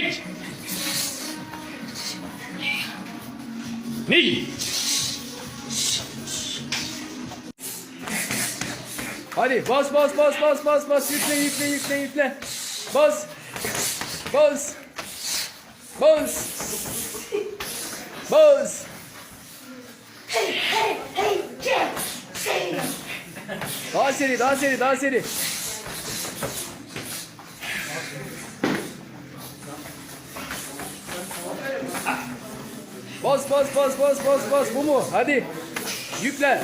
Çek. Ne? Hadi bas bas bas bas bas bas yükle yükle yükle yükle. Bas. Bas. Bas. Bas. Daha seri daha seri daha seri. Bas bas bas bas bas bas bu mu? Hadi yükle.